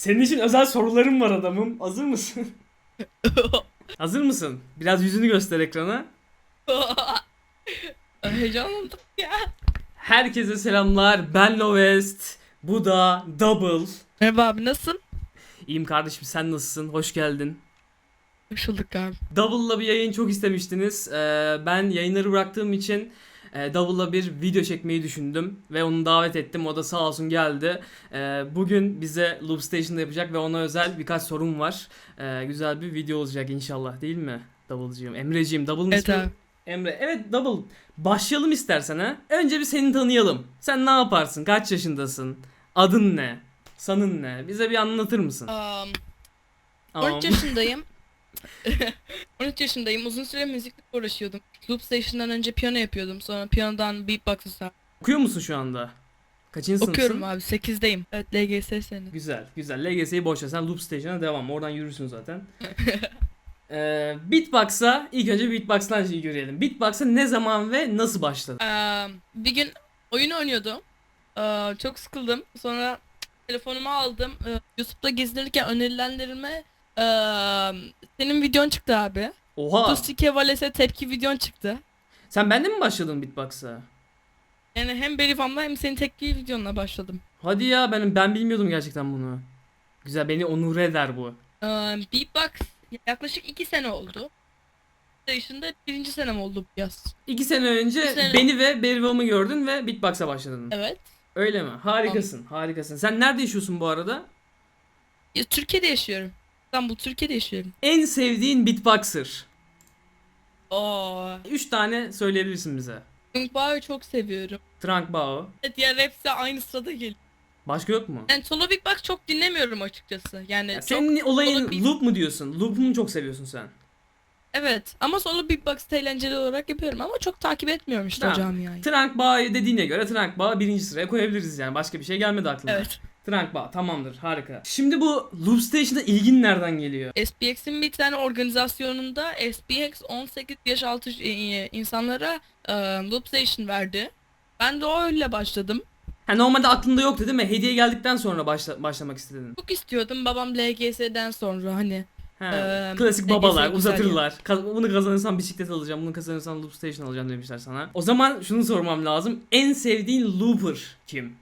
Senin için özel sorularım var adamım. Hazır mısın? Hazır mısın? Biraz yüzünü göster ekrana. Heyecanlandım ya. Herkese selamlar. Ben Lovest. Bu da Double. Merhaba abi nasılsın? İyiyim kardeşim sen nasılsın? Hoş geldin. Hoş bulduk abi. Double'la bir yayın çok istemiştiniz. Ee, ben yayınları bıraktığım için e, Double'la bir video çekmeyi düşündüm. Ve onu davet ettim. O da sağ olsun geldi. Ee, bugün bize Loop Station'da yapacak ve ona özel birkaç sorum var. Ee, güzel bir video olacak inşallah değil mi? Double'cığım. Emreciğim. Double'ın Evet ismi... abi. Emre. Evet Double. Başlayalım istersen ha. Önce bir seni tanıyalım. Sen ne yaparsın? Kaç yaşındasın? Adın ne? Sanın ne? Bize bir anlatır mısın? Um, Tamam. 13 yaşındayım. 13 yaşındayım. Uzun süre müzikle uğraşıyordum. Loop Station'dan önce piyano yapıyordum. Sonra piyanodan beatbox'a sardım. Okuyor musun şu anda? Kaçıncı sınıfsın? Okuyorum abi. 8'deyim. Evet LGS seni. Güzel, güzel. LGS'yi boş ver. Sen Loop Station'a devam. Oradan yürürsün zaten. ee, Beatbox'a ilk önce Beatbox'tan şey görelim. Beatbox'a ne zaman ve nasıl başladın? Um, bir gün oyun oynuyordum. Aa, çok sıkıldım. Sonra telefonumu aldım. Ee, YouTube'da gezinirken önerilenlerime eee, senin videon çıktı abi. Oha! Dustike Vales'e tepki videon çıktı. Sen bende mi başladın Beatbox'a? Yani hem Berifam'la hem senin tepki videonla başladım. Hadi ya ben ben bilmiyordum gerçekten bunu. Güzel beni onur eder bu. Ee, Beatbox yaklaşık 2 sene oldu. Station'da birinci senem oldu bu yaz. İki sene önce İki sene- beni ve Berivam'ı gördün ve Beatbox'a başladın. Evet. Öyle mi? Harikasın, harikasın. Sen nerede yaşıyorsun bu arada? Ya, Türkiye'de yaşıyorum. İstanbul, Türkiye'de yaşıyorum. En sevdiğin beatboxer. Oo. Üç tane söyleyebilirsin bize. Pink Power'ı çok seviyorum. Trunk Bao. Evet, diğer hepsi aynı sırada geliyor. Başka yok mu? Yani solo beatbox çok dinlemiyorum açıkçası. Yani Ya çok senin olayın beat- loop mu diyorsun? Loop'u mu çok seviyorsun sen? evet ama solo beatbox eğlenceli olarak yapıyorum ama çok takip etmiyorum işte Tamam. camiayı. Trunk Bao dediğine göre Trunk Bao birinci sıraya koyabiliriz yani. Başka bir şey gelmedi aklıma. Evet. Trunk tamamdır harika. Şimdi bu Loop Station'da ilgin nereden geliyor? SPX'in bir tane organizasyonunda SPX 18 yaş altı e, insanlara e, loop station verdi. Ben de öyle başladım. Ha normalde aklında yoktu değil mi? Hediye geldikten sonra başla, başlamak istedin. Çok istiyordum babam LGS'den sonra hani Ha, Eee, klasik babalar uzatırlar. Kaz- bunu kazanırsan bisiklet alacağım, bunu kazanırsan loop station alacağım demişler sana. O zaman şunu sormam lazım. En sevdiğin looper kim?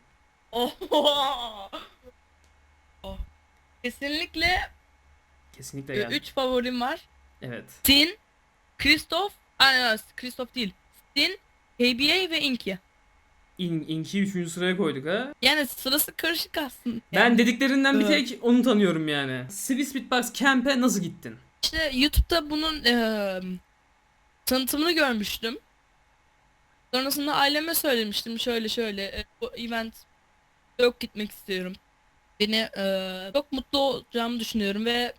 Oh. Kesinlikle Kesinlikle geldi. 3 favorim var. Evet. Sin, Christoph, aa, Christoph değil. Sin, KBA ve Inky. İn, İnki'yi 3. sıraya koyduk ha. Yani sırası karışık aslında. Ben Yani dediklerinden bir tek onu tanıyorum yani. Swiss Beatbox Camp'e nasıl gittin? işte YouTube'da bunun eee tanıtımını görmüştüm. Sonrasında aileme söylemiştim şöyle şöyle e, bu event yok gitmek istiyorum. Beni eee, çok mutlu olacağımı düşünüyorum ve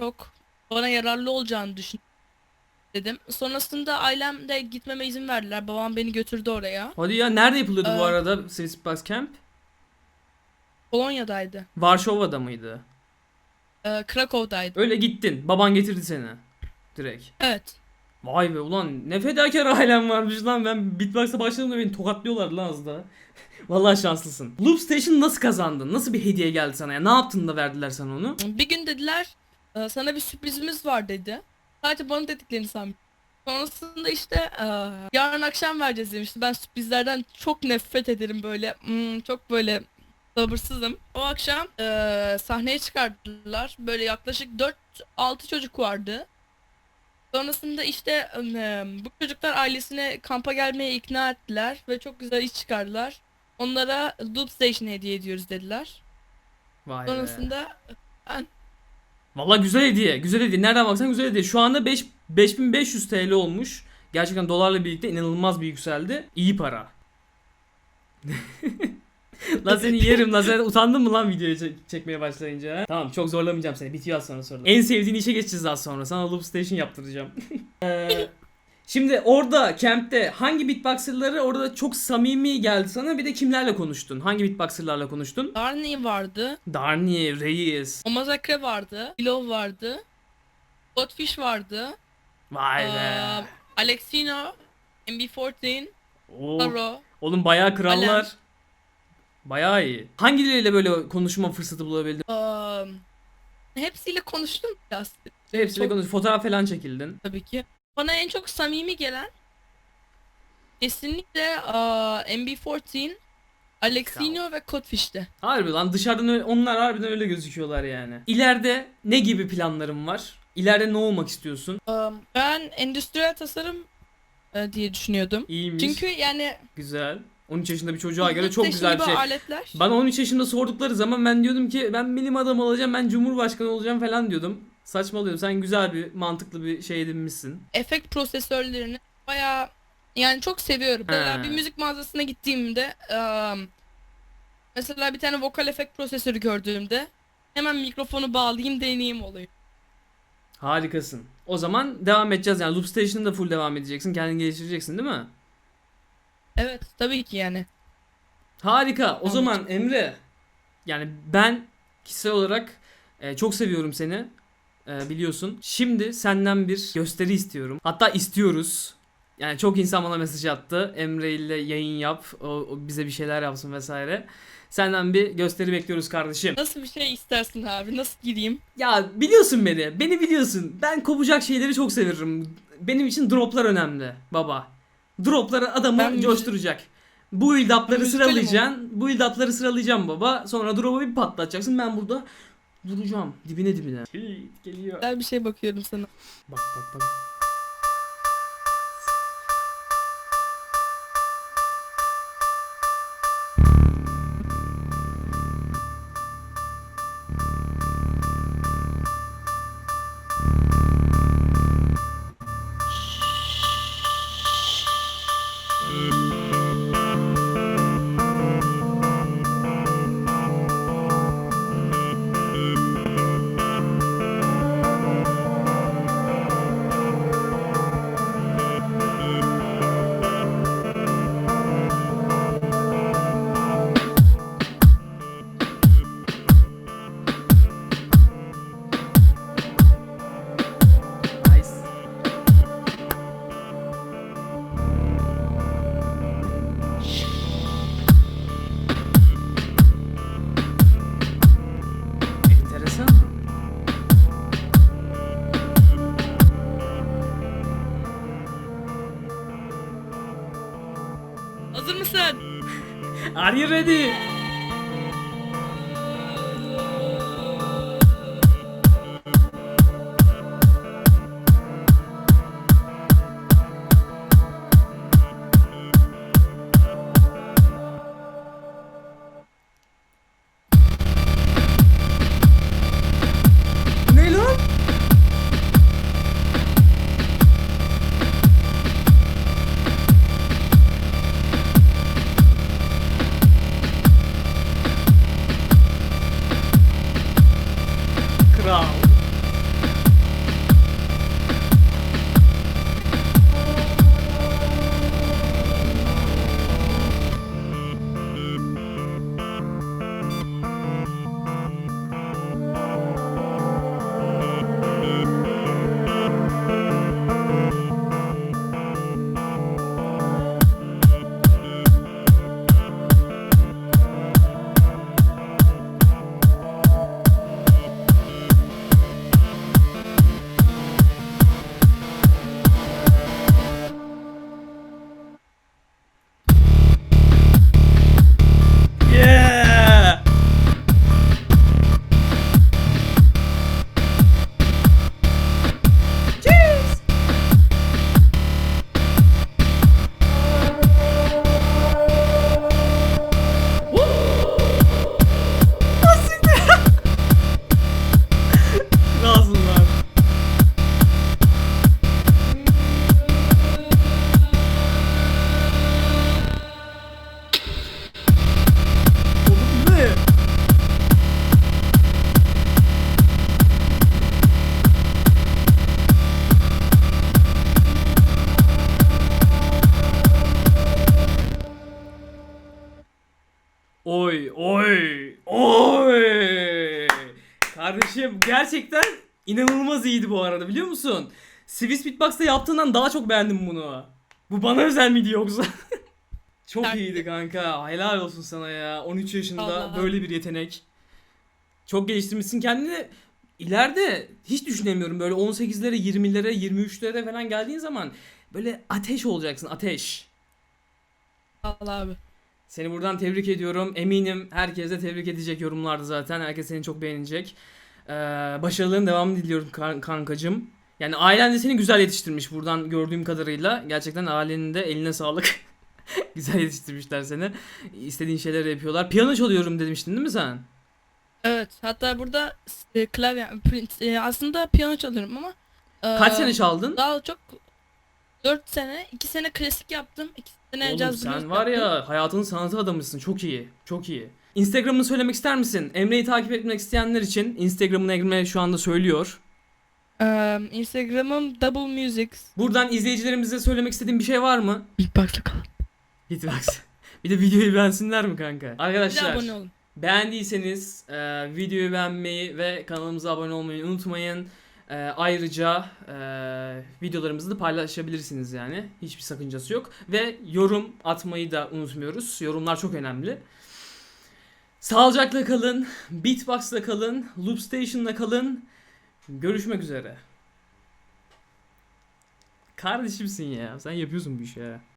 çok bana yararlı olacağını düşünüyorum dedim. Sonrasında ailem de gitmeme izin verdiler. Babam beni götürdü oraya. Hadi ya nerede yapılıyordu bu Ee, arada Swiss Beatbox Camp? Polonya'daydı. Varşova'da mıydı? Eee, Krakow'daydı. Öyle gittin. Baban getirdi seni. Direkt. Evet. Vay be ulan ne fedakar ailem varmış lan ben beatbox'a başladığımda beni tokatlıyorlar lan az daha. Vallahi şanslısın. Loop Station nasıl kazandın? Nasıl bir hediye geldi sana ya? Ne yaptın da verdiler sana onu? Bir gün dediler "E, sana bir sürprizimiz var dedi. Sadece bana dediklerini sanmıştım. Sonrasında işte e, yarın akşam vereceğiz demişti. Ben sürprizlerden çok nefret ederim böyle. Hmm, çok böyle sabırsızım. O akşam e, sahneye çıkardılar. Böyle yaklaşık 4-6 çocuk vardı. Sonrasında işte bu çocuklar ailesine kampa gelmeye ikna ettiler ve çok güzel iş çıkardılar. Onlara Loop Station hediye ediyoruz dediler. Vay be. Sonrasında Vallahi güzel hediye. Güzel hediye. Nereden baksan güzel hediye. Şu anda 5 5500 TL olmuş. Gerçekten dolarla birlikte inanılmaz bir yükseldi. İyi para. lan seni yerim lan sen utandın mı lan videoyu çek- çekmeye başlayınca ha? Tamam çok zorlamayacağım seni bitiyor az sonra sorular. En sevdiğin işe geçeceğiz az sonra sana loop station yaptıracağım. Ee, Şimdi orada camp'te hangi beatboxer'ları orada çok samimi geldi sana bir de kimlerle konuştun? Hangi beatboxer'larla konuştun? Barney vardı. Darnie, Reis. Omazakre vardı. Bilov vardı. Godfish vardı. Vay be. Eee, Alexino. MB14. Oo. Taro. Oğlum bayağı krallar. Bayağı iyi. Hangi diliyle böyle konuşma fırsatı bulabildin? Aa, hepsiyle konuştum biraz Hepsiyle Çok- konuş. Fotoğraf falan çekildin. tabii ki. Bana en çok samimi gelen kesinlikle aa, MB14, Alexino ve Codefish'ti. Harbi lan dışarıdan öyle, onlar harbiden öyle gözüküyorlar yani. İleride ne gibi planların var? İleride ne olmak istiyorsun? Aa, ben endüstriyel tasarım e, diye düşünüyordum. İyiymiş. Çünkü yani Güzel. 13 yaşında bir çocuğa göre çok güzel bir şey. aletler. Bana 13 yaşında sordukları zaman ben diyordum ki ben bilim adamı olacağım, ben cumhurbaşkanı olacağım falan diyordum. Saçmalıyorum. Sen güzel bir, mantıklı bir şey edinmişsin. efekt prosesörlerini bayağı yani çok seviyorum. Mesela bir müzik mağazasına gittiğimde eee, mesela bir tane vokal efekt prosesörü gördüğümde hemen mikrofonu bağlayayım deneyeyim oluyor. Harikasın. O zaman devam edeceğiz yani Loop Station'da full devam edeceksin. Kendini geliştireceksin değil mi? Evet tabii ki yani. Harika. O Anladım. zaman Emre yani ben kişisel olarak e, çok seviyorum seni. E, biliyorsun. Şimdi senden bir gösteri istiyorum. Hatta istiyoruz. Yani çok insan bana mesaj attı. Emre ile yayın yap. O, o bize bir şeyler yapsın vesaire. Senden bir gösteri bekliyoruz kardeşim. Nasıl bir şey istersin abi? Nasıl gireyim? Ya biliyorsun beni. Beni biliyorsun. Ben kopacak şeyleri çok severim. Benim için droplar önemli baba. Dropları adamı Ben coşturacak. Bu build Ben up'ları sıralayacaksın. Bu build up'ları sıralayacağım baba. Sonra drop'u bir patlatacaksın. Ben burada duracağım. Dibine dibine. Geliyor. Güzel bir şey bakıyorum sana. Bak bak bak. Are you ready? Oy oy oy. Kardeşim gerçekten inanılmaz iyiydi bu arada biliyor musun? Swiss Beatbox'ta yaptığından daha çok beğendim bunu. Bu bana özel miydi yoksa? Çok iyiydi kanka. Helal olsun sana ya. 13 yaşında Vallahi. böyle bir yetenek. Çok geliştirmişsin kendini. İleride hiç düşünemiyorum böyle 18'lere, 20'lere, 23'lere falan geldiğin zaman böyle ateş olacaksın, ateş. Allah abi. Seni buradan tebrik ediyorum. Eminim herkes de tebrik edecek yorumlarda zaten. Herkes seni çok beğenecek. Ee, başarıların devamını diliyorum kan- kankacım. Yani ailen de seni güzel yetiştirmiş buradan gördüğüm kadarıyla. Gerçekten ailenin de eline sağlık. güzel yetiştirmişler seni. İstediğin şeyleri yapıyorlar. Piyano çalıyorum demiştin değil mi sen? Evet. Hatta burada e, klavye e, aslında piyano çalıyorum ama e, Kaç sene çaldın? Daha çok 4 sene, 2 sene klasik yaptım, 2 sene Oğlum caz sen var yaptım. ya hayatının sanatı adamısın. Çok iyi. Çok iyi. Instagram'ını söylemek ister misin? Emre'yi takip etmek isteyenler için Instagram'ını Emre şu anda söylüyor. Ee, Instagram'ım Double Music. Buradan izleyicilerimize söylemek istediğin bir şey var mı? Beatbox'la kalın. Hitbox. bir de videoyu beğensinler mi kanka? Bir de Arkadaşlar abone olun. beğendiyseniz e, videoyu beğenmeyi ve kanalımıza abone olmayı unutmayın. E, ayrıca e, videolarımızı da paylaşabilirsiniz yani. Hiçbir sakıncası yok. Ve yorum atmayı da unutmuyoruz. Yorumlar çok önemli. Sağlıcakla kalın. Beatbox'la kalın. Loop Station'la kalın. Görüşmek üzere. Kardeşimsin ya. Sen yapıyorsun bu işi ya.